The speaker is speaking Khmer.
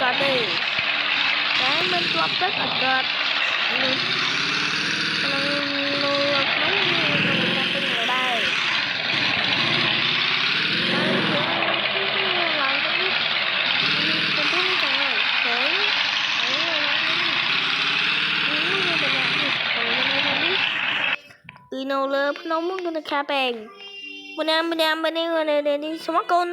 កាត់ទេតែមិនជាប់ទឹកអត់កាត់នេះក្នុងលោកនេះមិនចាប់ទៅដែរនៅលើភ្នំនោះនៅខាប៉ែងម្នាក់ម្នាក់ម្នាក់នៅនេះស្មោះកូន